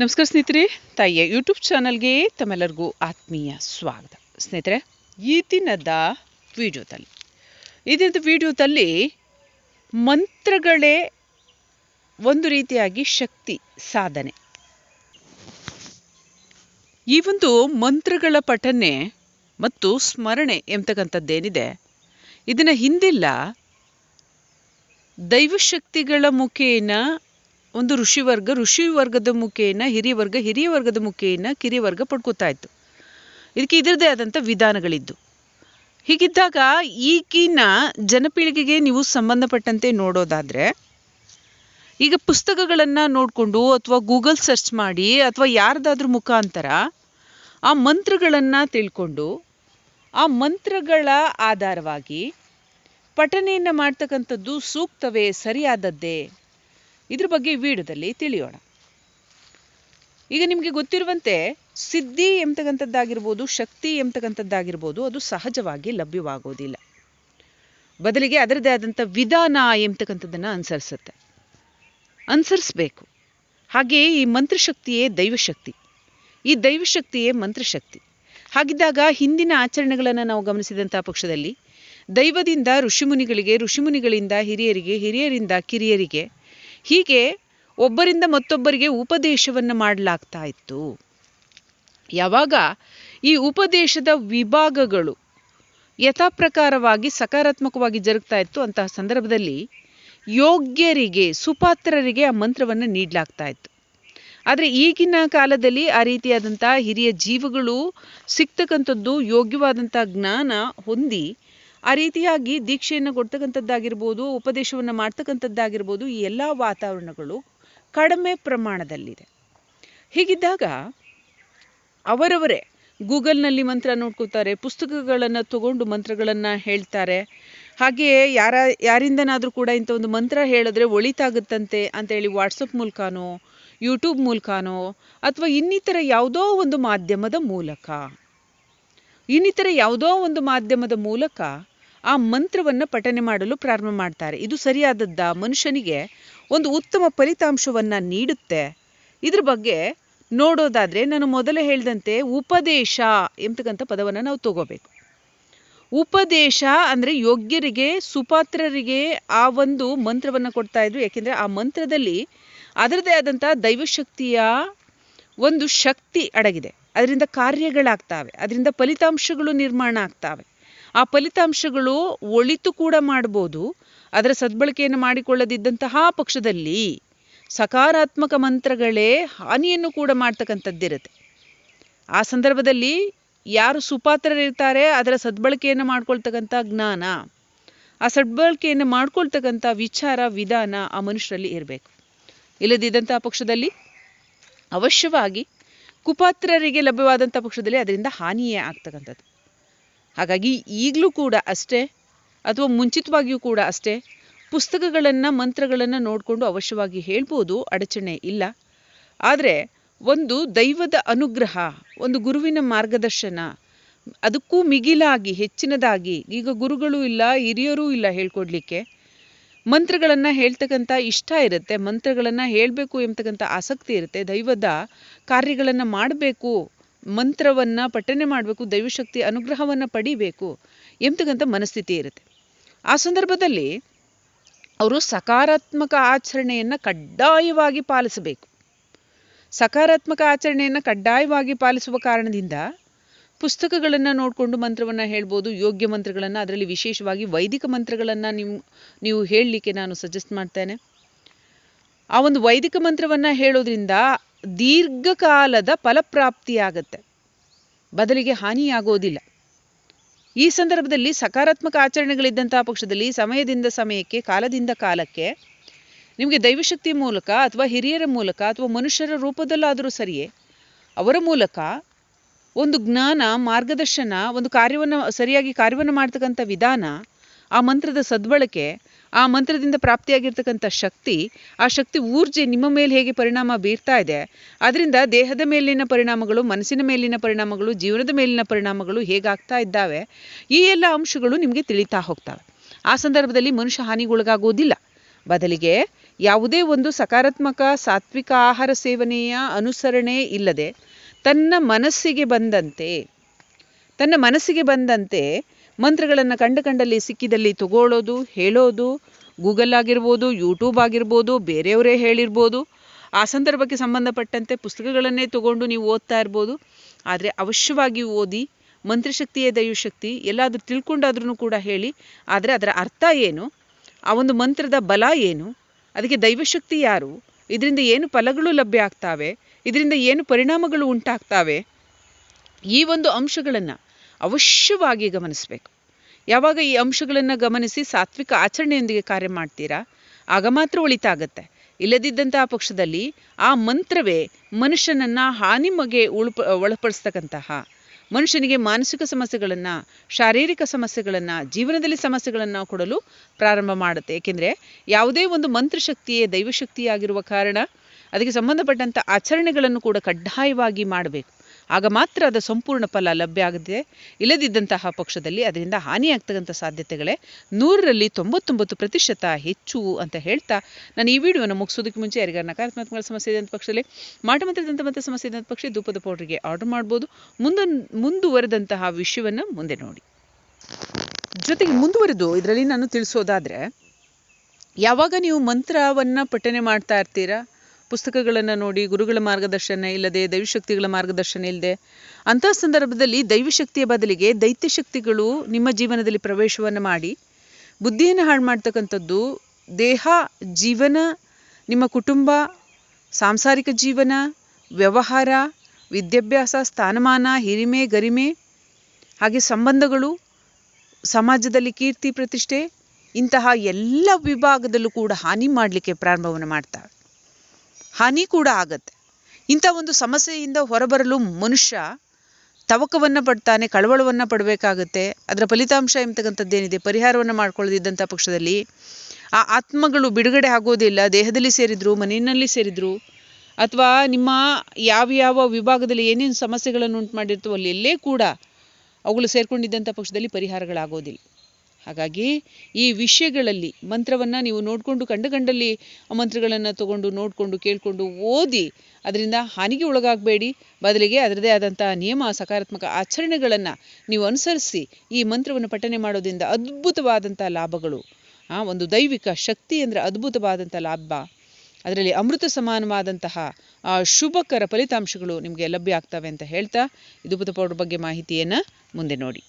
ನಮಸ್ಕಾರ ಸ್ನೇಹಿತರೆ, ತಾಯಿಯ ಯೂಟ್ಯೂಬ್ ಚಾನಲ್ಗೆ ತಮ್ಮೆಲ್ಲರಿಗೂ ಆತ್ಮೀಯ ಸ್ವಾಗತ. ಸ್ನೇಹಿತರೆ, ಈ ದಿನದ ವಿಡಿಯೋದಲ್ಲಿ, ಈ ದಿನದ ವಿಡಿಯೋದಲ್ಲಿ ಮಂತ್ರಗಳೇ ಒಂದು ರೀತಿಯಾಗಿ ಶಕ್ತಿ ಸಾಧನೆ. ಈ ಒಂದು ಮಂತ್ರಗಳ ಪಠನೆ ಮತ್ತು ಸ್ಮರಣೆ ಎಂಬತಕ್ಕಂಥದ್ದೇನಿದೆ, ಇದನ್ನು ಹಿಂದೆಲ್ಲ ದೈವಶಕ್ತಿಗಳ ಮುಖೇನ ಒಂದು ಋಷಿವರ್ಗ ಋಷಿ ವರ್ಗದ ಮುಖೇನ, ಹಿರಿಯ ವರ್ಗ, ಹಿರಿಯ ವರ್ಗದ ಮುಖೇನ ಕಿರಿಯ ವರ್ಗ ಪಡ್ಕೋತಾ ಇತ್ತು ಇದಕ್ಕೆ ಇದರದೇ ಆದಂಥ ವಿಧಾನಗಳಿದ್ದು. ಹೀಗಿದ್ದಾಗ ಈಗಿನ ಜನಪೀಳಿಗೆಗೆ ನೀವು ಸಂಬಂಧಪಟ್ಟಂತೆ ನೋಡೋದಾದರೆ, ಈಗ ಪುಸ್ತಕಗಳನ್ನು ನೋಡಿಕೊಂಡು ಅಥವಾ ಗೂಗಲ್ ಸರ್ಚ್ ಮಾಡಿ ಅಥವಾ ಯಾರ್ದಾದ್ರೂ ಮುಖಾಂತರ ಆ ಮಂತ್ರಗಳನ್ನು ತಿಳ್ಕೊಂಡು, ಆ ಮಂತ್ರಗಳ ಆಧಾರವಾಗಿ ಪಠನೆಯನ್ನು ಮಾಡ್ತಕ್ಕಂಥದ್ದು ಸೂಕ್ತವೇ, ಸರಿಯಾದದ್ದೇ ಇದ್ರ ಬಗ್ಗೆ ವಿಡಿಯೋದಲ್ಲಿ ತಿಳಿಯೋಣ. ಈಗ ನಿಮಗೆ ಗೊತ್ತಿರುವಂತೆ ಸಿದ್ಧಿ ಎಂಬತಕ್ಕಂಥದ್ದಾಗಿರ್ಬೋದು ಶಕ್ತಿ ಎಂಬತಕ್ಕಂಥದ್ದಾಗಿರ್ಬೋದು ಅದು ಸಹಜವಾಗಿ ಲಭ್ಯವಾಗೋದಿಲ್ಲ. ಬದಲಿಗೆ ಅದರದೇ ಆದಂಥ ವಿಧಾನ ಎಂಬತಕ್ಕಂಥದ್ದನ್ನು ಅನುಸರಿಸುತ್ತೆ. ಅನುಸರಿಸ್ಬೇಕು. ಹಾಗೆಯೇ ಈ ಮಂತ್ರಶಕ್ತಿಯೇ ದೈವಶಕ್ತಿ. ಈ ದೈವಶಕ್ತಿಯೇ ಮಂತ್ರಶಕ್ತಿ. ಹಾಗಿದ್ದಾಗ ಹಿಂದಿನ ಆಚರಣೆಗಳನ್ನು ನಾವು ಗಮನಿಸಿದಂಥ ಪಕ್ಷದಲ್ಲಿ ದೈವದಿಂದ ಋಷಿಮುನಿಗಳಿಗೆ, ಋಷಿಮುನಿಗಳಿಂದ ಹಿರಿಯರಿಗೆ, ಹಿರಿಯರಿಂದ ಕಿರಿಯರಿಗೆ ಹೀಗೆ ಒಬ್ಬರಿಂದ ಮತ್ತೊಬ್ಬರಿಗೆ ಉಪದೇಶವನ್ನು ಮಾಡಲಾಗ್ತಾ ಇತ್ತು. ಯಾವಾಗ ಈ ಉಪದೇಶದ ವಿಭಾಗಗಳು ಯಥಾಪ್ರಕಾರವಾಗಿ ಸಕಾರಾತ್ಮಕವಾಗಿ ಜರುಗ್ತಾ ಇತ್ತು ಅಂತಹ ಸಂದರ್ಭದಲ್ಲಿ ಯೋಗ್ಯರಿಗೆ, ಸುಪಾತ್ರರಿಗೆ ಆ ಮಂತ್ರವನ್ನು ನೀಡಲಾಗ್ತಾ ಇತ್ತು. ಆದರೆ ಈಗಿನ ಕಾಲದಲ್ಲಿ ಆ ರೀತಿಯಾದಂಥ ಹಿರಿಯ ಜೀವಗಳು ಸಿಗ್ತಕ್ಕಂಥದ್ದು ಯೋಗ್ಯವಾದಂಥ ಜ್ಞಾನ ಹೊಂದಿ ಆ ರೀತಿಯಾಗಿ ದೀಕ್ಷೆಯನ್ನು ಕೊಡ್ತಕ್ಕಂಥದ್ದಾಗಿರ್ಬೋದು, ಉಪದೇಶವನ್ನು ಮಾಡ್ತಕ್ಕಂಥದ್ದಾಗಿರ್ಬೋದು, ಈ ಎಲ್ಲ ವಾತಾವರಣಗಳು ಕಡಿಮೆ ಪ್ರಮಾಣದಲ್ಲಿದೆ. ಹೀಗಿದ್ದಾಗ ಅವರವರೇ ಗೂಗಲ್ನಲ್ಲಿ ಮಂತ್ರ ನೋಡ್ಕೋತಾರೆ ಪುಸ್ತಕಗಳನ್ನು ತಗೊಂಡು ಮಂತ್ರಗಳನ್ನು ಹೇಳ್ತಾರೆ. ಹಾಗೆಯೇ ಯಾರ, ಯಾರಿಂದನಾದರೂ ಕೂಡ ಇಂಥ ಒಂದು ಮಂತ್ರ ಹೇಳಿದ್ರೆ ಒಳಿತಾಗುತ್ತಂತೆ ಅಂತೇಳಿ ವಾಟ್ಸಪ್ ಮೂಲಕನೋ, ಯೂಟ್ಯೂಬ್ ಮೂಲಕನೋ, ಅಥವಾ ಇನ್ನಿತರ ಯಾವುದೋ ಒಂದು ಮಾಧ್ಯಮದ ಮೂಲಕ, ಇನ್ನಿತರ ಯಾವುದೋ ಒಂದು ಮಾಧ್ಯಮದ ಮೂಲಕ ಆ ಮಂತ್ರವನ್ನು ಪಠನೆ ಮಾಡಲು ಪ್ರಾರಂಭ ಮಾಡ್ತಾರೆ. ಇದು ಸರಿಯಾದದ್ದ? ಮನುಷ್ಯನಿಗೆ ಒಂದು ಉತ್ತಮ ಫಲಿತಾಂಶವನ್ನು ನೀಡುತ್ತೆ. ಇದ್ರ ಬಗ್ಗೆ ನೋಡೋದಾದರೆ ನಾನು ಮೊದಲೇ ಹೇಳಿದಂತೆ ಉಪದೇಶ ಎಂಬತಕ್ಕಂಥ ಪದವನ್ನು ನಾವು ತಗೋಬೇಕು. ಉಪದೇಶ ಅಂದರೆ ಯೋಗ್ಯರಿಗೆ, ಸುಪಾತ್ರರಿಗೆ ಆ ಒಂದು ಮಂತ್ರವನ್ನು ಕೊಡ್ತಾ ಇದ್ರು. ಯಾಕೆಂದರೆ ಆ ಮಂತ್ರದಲ್ಲಿ ಅದರದೇ ಆದಂಥ ದೈವಶಕ್ತಿಯ ಒಂದು ಶಕ್ತಿ ಅಡಗಿದೆ. ಅದರಿಂದ ಕಾರ್ಯಗಳಾಗ್ತಾವೆ. ಅದರಿಂದ ಫಲಿತಾಂಶಗಳು ನಿರ್ಮಾಣ ಆಗ್ತಾವೆ. ಆ ಫಲಿತಾಂಶಗಳು ಒಳಿತು ಕೂಡ ಮಾಡ್ಬೋದು. ಅದರ ಸದ್ಬಳಕೆಯನ್ನು ಮಾಡಿಕೊಳ್ಳದಿದ್ದಂತಹ ಪಕ್ಷದಲ್ಲಿ ಸಕಾರಾತ್ಮಕ ಮಂತ್ರಗಳೇ ಹಾನಿಯನ್ನು ಕೂಡ ಮಾಡ್ತಕ್ಕಂಥದ್ದಿರುತ್ತೆ. ಆ ಸಂದರ್ಭದಲ್ಲಿ ಯಾರು ಸುಪಾತ್ರರಿರ್ತಾರೆ ಅದರ ಸದ್ಬಳಕೆಯನ್ನು ಮಾಡ್ಕೊಳ್ತಕ್ಕಂಥ ಜ್ಞಾನ, ಆ ಸದ್ಬಳಕೆಯನ್ನು ಮಾಡ್ಕೊಳ್ತಕ್ಕಂಥ ವಿಚಾರ, ವಿಧಾನ ಆ ಮನುಷ್ಯರಲ್ಲಿ ಇರಬೇಕು. ಇಲ್ಲದಿದ್ದಂಥ ಪಕ್ಷದಲ್ಲಿ ಅವಶ್ಯವಾಗಿ ಕುಪಾತ್ರರಿಗೆ ಲಭ್ಯವಾದಂಥ ಪಕ್ಷದಲ್ಲಿ ಅದರಿಂದ ಹಾನಿಯೇ ಆಗ್ತಕ್ಕಂಥದ್ದು. ಹಾಗಾಗಿ ಈಗಲೂ ಕೂಡ ಅಷ್ಟೇ, ಅಥವಾ ಮುಂಚಿತವಾಗಿಯೂ ಕೂಡ ಅಷ್ಟೇ, ಪುಸ್ತಕಗಳನ್ನು, ಮಂತ್ರಗಳನ್ನು ನೋಡಿಕೊಂಡು ಅವಶ್ಯವಾಗಿ ಹೇಳ್ಬೋದು ಅಡಚಣೆ ಇಲ್ಲ. ಆದರೆ ಒಂದು ದೈವದ ಅನುಗ್ರಹ, ಒಂದು ಗುರುವಿನ ಮಾರ್ಗದರ್ಶನ, ಅದಕ್ಕೂ ಮಿಗಿಲಾಗಿ, ಹೆಚ್ಚಿನದಾಗಿ, ಈಗ ಗುರುಗಳು ಇಲ್ಲ, ಹಿರಿಯರೂ ಇಲ್ಲ ಹೇಳ್ಕೊಡ್ಲಿಕ್ಕೆ, ಮಂತ್ರಗಳನ್ನು ಹೇಳ್ತಕ್ಕಂಥ ಇಷ್ಟ ಇರುತ್ತೆ, ಮಂತ್ರಗಳನ್ನು ಹೇಳಬೇಕು ಎಂಬತಕ್ಕಂಥ ಆಸಕ್ತಿ ಇರುತ್ತೆ, ದೈವದ ಕಾರ್ಯಗಳನ್ನು ಮಾಡಬೇಕು ಮಂತ್ರವನ್ನು ಪಠನೆ ಮಾಡಬೇಕು, ದೈವಶಕ್ತಿ ಅನುಗ್ರಹವನ್ನು ಪಡಿಬೇಕು ಎಂತಕ್ಕಂಥ ಮನಸ್ಥಿತಿ ಇರುತ್ತೆ. ಆ ಸಂದರ್ಭದಲ್ಲಿ ಅವರು ಸಕಾರಾತ್ಮಕ ಆಚರಣೆಯನ್ನು ಕಡ್ಡಾಯವಾಗಿ ಪಾಲಿಸಬೇಕು. ಸಕಾರಾತ್ಮಕ ಆಚರಣೆಯನ್ನು ಕಡ್ಡಾಯವಾಗಿ ಪಾಲಿಸುವ ಕಾರಣದಿಂದ ಪುಸ್ತಕಗಳನ್ನು ನೋಡಿಕೊಂಡು ಮಂತ್ರವನ್ನು ಹೇಳ್ಬೋದು, ಯೋಗ್ಯ ಮಂತ್ರಗಳನ್ನು, ಅದರಲ್ಲಿ ವಿಶೇಷವಾಗಿ ವೈದಿಕ ಮಂತ್ರಗಳನ್ನು ನೀವು ನೀವು ಹೇಳಲಿಕ್ಕೆ ನಾನು ಸಜೆಸ್ಟ್ ಮಾಡ್ತೇನೆ. ಆ ಒಂದು ವೈದಿಕ ಮಂತ್ರವನ್ನು ಹೇಳೋದ್ರಿಂದ ದೀರ್ಘಕಾಲದ ಫಲಪ್ರಾಪ್ತಿಯಾಗತ್ತೆ. ಬದಲಿಗೆ ಹಾನಿಯಾಗೋದಿಲ್ಲ. ಈ ಸಂದರ್ಭದಲ್ಲಿ ಸಕಾರಾತ್ಮಕ ಆಚರಣೆಗಳಿದ್ದಂತಹ ಪಕ್ಷದಲ್ಲಿ ಸಮಯದಿಂದ ಸಮಯಕ್ಕೆ, ಕಾಲದಿಂದ ಕಾಲಕ್ಕೆ ನಿಮಗೆ ದೈವಶಕ್ತಿ ಮೂಲಕ ಅಥವಾ ಹಿರಿಯರ ಮೂಲಕ ಅಥವಾ ಮನುಷ್ಯರ ರೂಪದಲ್ಲಾದರೂ ಸರಿಯೇ, ಅವರ ಮೂಲಕ ಒಂದು ಜ್ಞಾನ, ಮಾರ್ಗದರ್ಶನ, ಒಂದು ಕಾರ್ಯವನ್ನು, ಸರಿಯಾಗಿ ಕಾರ್ಯವನ್ನು ಮಾಡ್ತಕ್ಕಂಥ ವಿಧಾನ ಆ ಮಂತ್ರದ ಸದ್ಬಳಕೆ ಆ ಮಂತ್ರದಿಂದ ಪ್ರಾಪ್ತಿಯಾಗಿರ್ತಕ್ಕಂಥ ಶಕ್ತಿ, ಆ ಶಕ್ತಿ ಊರ್ಜೆ ನಿಮ್ಮ ಮೇಲೆ ಹೇಗೆ ಪರಿಣಾಮ ಬೀರ್ತಾ ಇದೆ, ಅದರಿಂದ ದೇಹದ ಮೇಲಿನ ಪರಿಣಾಮಗಳು, ಮನಸ್ಸಿನ ಮೇಲಿನ ಪರಿಣಾಮಗಳು, ಜೀವನದ ಮೇಲಿನ ಪರಿಣಾಮಗಳು ಹೇಗಾಗ್ತಾ ಇದ್ದಾವೆ, ಈ ಎಲ್ಲ ಅಂಶಗಳು ನಿಮಗೆ ತಿಳಿತಾ ಹೋಗ್ತವೆ. ಆ ಸಂದರ್ಭದಲ್ಲಿ ಮನುಷ್ಯ ಹಾನಿಗೊಳಗಾಗುವುದಿಲ್ಲ. ಬದಲಿಗೆ ಯಾವುದೇ ಒಂದು ಸಕಾರಾತ್ಮಕ ಸಾತ್ವಿಕ ಆಹಾರ ಸೇವನೆಯ ಅನುಸರಣೆ ಇಲ್ಲದೆ ತನ್ನ ಮನಸ್ಸಿಗೆ ಬಂದಂತೆ, ತನ್ನ ಮನಸ್ಸಿಗೆ ಬಂದಂತೆ ಮಂತ್ರಗಳನ್ನು ಕಂಡು ಕಂಡಲ್ಲಿ ಸಿಕ್ಕಿದಲ್ಲಿ ತಗೊಳ್ಳೋದು, ಹೇಳೋದು, ಗೂಗಲ್ ಆಗಿರ್ಬೋದು, ಯೂಟ್ಯೂಬ್ ಆಗಿರ್ಬೋದು, ಬೇರೆಯವರೇ ಹೇಳಿರ್ಬೋದು. ಆ ಸಂದರ್ಭಕ್ಕೆ ಸಂಬಂಧಪಟ್ಟಂತೆ ಪುಸ್ತಕಗಳನ್ನೇ ತಗೊಂಡು ನೀವು ಓದ್ತಾ ಇರ್ಬೋದು. ಆದರೆ ಅವಶ್ಯವಾಗಿ ಓದಿ, ಮಂತ್ರಶಕ್ತಿಯೇ ದೈವಶಕ್ತಿ, ಎಲ್ಲಾದರೂ ತಿಳ್ಕೊಂಡಾದ್ರೂ ಕೂಡ ಹೇಳಿ. ಆದರೆ ಅದರ ಅರ್ಥ ಏನು? ಆ ಒಂದು ಮಂತ್ರದ ಬಲ ಏನು? ಅದಕ್ಕೆ ದೈವಶಕ್ತಿ ಯಾರು? ಇದರಿಂದ ಏನು ಫಲಗಳು ಲಭ್ಯ ಆಗ್ತಾವೆ? ಇದರಿಂದ ಏನು ಪರಿಣಾಮಗಳು ಉಂಟಾಗ್ತಾವೆ? ಈ ಒಂದು ಅಂಶಗಳನ್ನು ಅವಶ್ಯವಾಗಿ ಗಮನಿಸಬೇಕು. ಯಾವಾಗ ಈ ಅಂಶಗಳನ್ನು ಗಮನಿಸಿ ಸಾತ್ವಿಕ ಆಚರಣೆಯೊಂದಿಗೆ ಕಾರ್ಯ ಮಾಡ್ತೀರಾ, ಆಗ ಮಾತ್ರ ಒಳಿತಾಗತ್ತೆ ಇಲ್ಲದಿದ್ದಂತಹ ಪಕ್ಷದಲ್ಲಿ ಆ ಮಂತ್ರವೇ ಮನುಷ್ಯನನ್ನು ಹಾನಿಮಗೆ ಉಳ್ಪ, ಒಳಪಡಿಸ್ತಕ್ಕಂತಹ. ಮನುಷ್ಯನಿಗೆ ಮಾನಸಿಕ ಸಮಸ್ಯೆಗಳನ್ನು, ಶಾರೀರಿಕ ಸಮಸ್ಯೆಗಳನ್ನು, ಜೀವನದಲ್ಲಿ ಸಮಸ್ಯೆಗಳನ್ನು ಕೊಡಲು ಪ್ರಾರಂಭ ಮಾಡುತ್ತೆ. ಏಕೆಂದರೆ ಯಾವುದೇ ಒಂದು ಮಂತ್ರಶಕ್ತಿಯೇ ದೈವಶಕ್ತಿಯಾಗಿರುವ ಕಾರಣ ಅದಕ್ಕೆ ಸಂಬಂಧಪಟ್ಟಂಥ ಆಚರಣೆಗಳನ್ನು ಕೂಡ ಕಡ್ಡಾಯವಾಗಿ ಮಾಡಬೇಕು. ಆಗ ಮಾತ್ರ ಅದು ಸಂಪೂರ್ಣ ಫಲ ಲಭ್ಯ ಆಗುತ್ತೆ. ಇಲ್ಲದಿದ್ದಂತಹ ಪಕ್ಷದಲ್ಲಿ ಅದರಿಂದ ಹಾನಿಯಾಗ್ತಕ್ಕಂಥ ಸಾಧ್ಯತೆಗಳೇ ನೂರರಲ್ಲಿ ತೊಂಬತ್ತೊಂಬತ್ತು ಪ್ರತಿಶತ ಹೆಚ್ಚು ಅಂತ ಹೇಳ್ತಾ ನಾನು ಈ ವಿಡಿಯೋನ ಮುಗಿಸೋದಕ್ಕೆ ಮುಂಚೆ ಯಾರಿಗಾರ ನಕಾರಾತ್ಮಕ ಸಮಸ್ಯೆ ಇದೆ ಅಂತ ಪಕ್ಷದಲ್ಲಿ ಮಾಟ ಮಂತ್ರ ದಂತಮಂತ್ರ ಸಮಸ್ಯೆ ಇದೆ ಅಂತ ಪಕ್ಷ ಧೂಪದ ಪೌಡ್ರಿಗೆ ಆರ್ಡರ್ ಮಾಡ್ಬೋದು. ಮುಂದೆ ಮುಂದುವರೆದಂತಹ ವಿಷಯವನ್ನು ಮುಂದೆ ನೋಡಿ. ಜೊತೆಗೆ ಮುಂದುವರೆದು ಇದರಲ್ಲಿ ನಾನು ತಿಳಿಸೋದಾದರೆ, ಯಾವಾಗ ನೀವು ಮಂತ್ರವನ್ನು ಪಠನೆ ಮಾಡ್ತಾ ಇರ್ತೀರಾ? ಪುಸ್ತಕಗಳನ್ನು ನೋಡಿ, ಗುರುಗಳ ಮಾರ್ಗದರ್ಶನ ಇಲ್ಲದೆ, ದೈವಶಕ್ತಿಗಳ ಮಾರ್ಗದರ್ಶನ ಇಲ್ಲದೆ ಅಂತಹ ಸಂದರ್ಭದಲ್ಲಿ ದೈವಶಕ್ತಿಯ ಬದಲಿಗೆ ದೈತ್ಯ ಶಕ್ತಿಗಳು ನಿಮ್ಮ ಜೀವನದಲ್ಲಿ ಪ್ರವೇಶವನ್ನು ಮಾಡಿ, ಬುದ್ಧಿಯನ್ನು ಹಾಳು ಮಾಡ್ತಕ್ಕಂಥದ್ದು ದೇಹ, ಜೀವನ, ನಿಮ್ಮ ಕುಟುಂಬ, ಸಾಂಸಾರಿಕ ಜೀವನ, ವ್ಯವಹಾರ, ವಿದ್ಯಾಭ್ಯಾಸ, ಸ್ಥಾನಮಾನ, ಹಿರಿಮೆ, ಗರಿಮೆ, ಹಾಗೆ ಸಂಬಂಧಗಳು, ಸಮಾಜದಲ್ಲಿ ಕೀರ್ತಿ, ಪ್ರತಿಷ್ಠೆ ಇಂತಹ ಎಲ್ಲ ವಿಭಾಗದಲ್ಲೂ ಕೂಡ ಹಾನಿ ಮಾಡಲಿಕ್ಕೆ ಪ್ರಾರಂಭವನ್ನು ಮಾಡ್ತಾರೆ ಹಾನಿ ಕೂಡ ಆಗತ್ತೆ. ಇಂಥ ಒಂದು ಸಮಸ್ಯೆಯಿಂದ ಹೊರಬರಲು ಮನುಷ್ಯ ತವಕವನ್ನು ಪಡ್ತಾನೆ, ಕಳವಳವನ್ನು ಪಡಬೇಕಾಗತ್ತೆ. ಅದರ ಫಲಿತಾಂಶ ಎಂಬತಕ್ಕಂಥದ್ದೇನಿದೆ ಪರಿಹಾರವನ್ನು ಮಾಡ್ಕೊಳ್ಳದಿದ್ದಂಥ ಪಕ್ಷದಲ್ಲಿ ಆ ಆತ್ಮಗಳು ಬಿಡುಗಡೆ ಆಗೋದಿಲ್ಲ. ದೇಹದಲ್ಲಿ ಸೇರಿದ್ರು, ಮನೆಯಲ್ಲಿ ಸೇರಿದ್ರು, ಅಥವಾ ನಿಮ್ಮ ಯಾವ ಯಾವ ವಿಭಾಗದಲ್ಲಿ ಏನೇನು ಸಮಸ್ಯೆಗಳನ್ನು ಉಂಟು ಮಾಡಿರ್ತವೋ ಅಲ್ಲಿ ಎಲ್ಲೇ ಕೂಡ ಅವುಗಳು ಸೇರ್ಕೊಂಡಿದ್ದಂಥ ಪಕ್ಷದಲ್ಲಿ ಪರಿಹಾರಗಳಾಗೋದಿಲ್ಲ. ಹಾಗಾಗಿ ಈ ವಿಷಯಗಳಲ್ಲಿ ಮಂತ್ರವನ್ನು ನೀವು ನೋಡಿಕೊಂಡು ಕಂಡು ಕಂಡಲ್ಲಿ ಆ ಮಂತ್ರಗಳನ್ನು ತಗೊಂಡು ನೋಡಿಕೊಂಡು ಕೇಳಿಕೊಂಡು ಓದಿ ಅದರಿಂದ ಹಾನಿಗೆ ಒಳಗಾಗಬೇಡಿ. ಬದಲಿಗೆ ಅದರದೇ ಆದಂಥ ನಿಯಮ ಸಕಾರಾತ್ಮಕ ಆಚರಣೆಗಳನ್ನು ನೀವು ಅನುಸರಿಸಿ ಈ ಮಂತ್ರವನ್ನು ಪಠನೆ ಮಾಡೋದ್ರಿಂದ ಅದ್ಭುತವಾದಂಥ ಲಾಭಗಳು. ಆ ಒಂದು ದೈವಿಕ ಶಕ್ತಿ ಅಂದರೆ ಅದ್ಭುತವಾದಂಥ ಲಾಭ. ಅದರಲ್ಲಿ ಅಮೃತ ಸಮಾನವಾದಂತಹ, ಆ, ಶುಭಕರ ಫಲಿತಾಂಶಗಳು ನಿಮಗೆ ಲಭ್ಯ ಆಗ್ತವೆ ಅಂತ ಹೇಳ್ತಾ, ಇದು ಪೌಡರ್ ಬಗ್ಗೆ ಮಾಹಿತಿಯನ್ನು ಮುಂದೆ ನೋಡಿ.